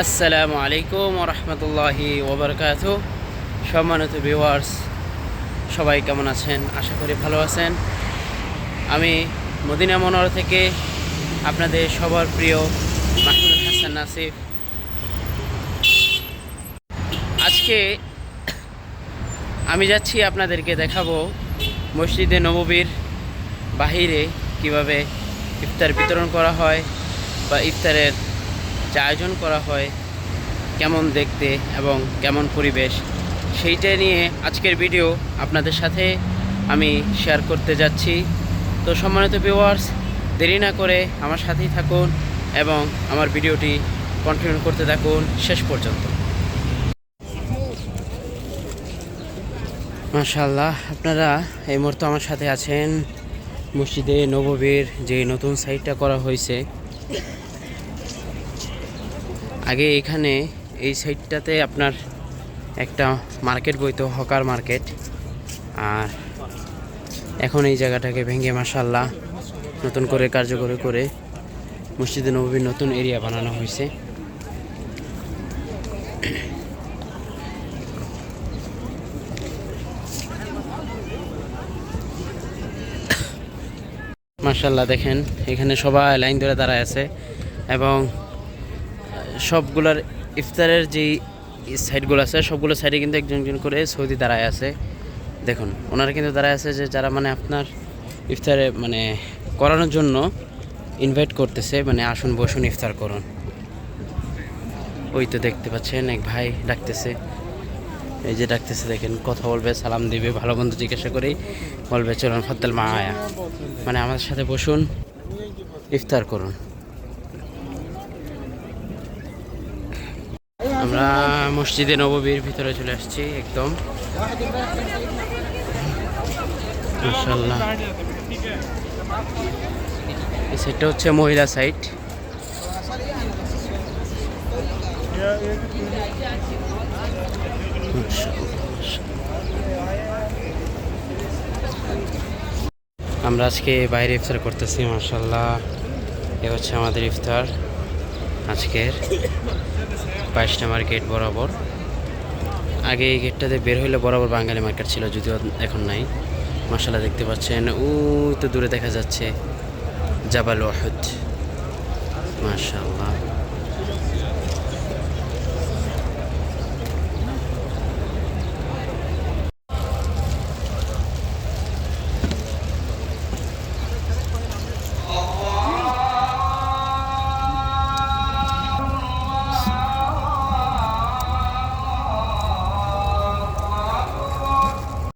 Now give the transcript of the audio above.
আসসালামু আলাইকুম রহমতুল্লাহি ওবরকাত। সম্মানিত ভিউয়ার্স সবাই কেমন আছেন? আশা করি ভালো আছেন। আমি মদিনা মনোহর থেকে আপনাদের সবার প্রিয় মাহমুদ হাসান নাসিফ আজকে আমি যাচ্ছি আপনাদেরকে দেখাবো মসজিদে নববীর বাহিরে কীভাবে ইফতার বিতরণ করা হয় বা ইফতারের যে আয়োজন করা হয়, কেমন দেখতে এবং কেমন পরিবেশ, সেইটা নিয়ে আজকের ভিডিও আপনাদের সাথে আমি শেয়ার করতে যাচ্ছি। তো সম্মানিত ভিউয়ার্স দেরি না করে আমার সাথেই থাকুন এবং আমার ভিডিওটি কন্টিনিউ করতে থাকুন শেষ পর্যন্ত। মাশাল্লাহ আপনারা এই মুহূর্তে আমার সাথে আছেন মসজিদে নববীর যে নতুন সাইটটা করা হয়েছে। আগে এখানে এই সাইডটাতে আপনার একটা মার্কেট বইতো হকার মার্কেট। আর এখন এই জায়গাটাকে ভেঙে মাসাল্লাহ নতুন করে কার্যকরী করে মসজিদে নবীর নতুন এরিয়া বানানো হয়েছে। মার্শাল্লাহ দেখেন, এখানে সবাই লাইন ধরে দাঁড়ায় আছে এবং সবগুলোর ইফতারের যেই সাইডগুলো আছে, সবগুলো সাইডে কিন্তু একজন একজন করে সৌদি দাঁড়ায় আছে। দেখুন, ওনারা কিন্তু দাঁড়ায় আছে যে যারা মানে আপনার ইফতারে মানে করানোর জন্য ইনভাইট করতেছে মানে আসুন, বসুন, ইফতার করুন। ওই তো দেখতে পাচ্ছেন, এক ভাই ডাকতেছে। এই যে ডাকতেছে, দেখেন, কথা বলবে, সালাম দিবে, ভালো মন্দ জিজ্ঞাসা করেই বলবে, চলুন, ফদ্দাল মা আয়া মানে আমাদের সাথে বসুন, ইফতার করুন। আমরা মসজিদে নববীর ভিতরে চলে আসছি, একদম। এই হচ্ছে মহিলা সাইট আমরা আজকে বাইরে ইফতার করতেছি মার্শাল্লাহ এ হচ্ছে আমাদের ইফতার, আজকের। বাইশটা মার্কেট বরাবর। আগে এই গেটটাতে বের হইলে বরাবর বাঙালি মার্কেট ছিল, যদিও এখন নাই। মশালা দেখতে পাচ্ছেন ও তো দূরে দেখা যাচ্ছে, জাবাল ওয়াহুদ মাশাল্লাহ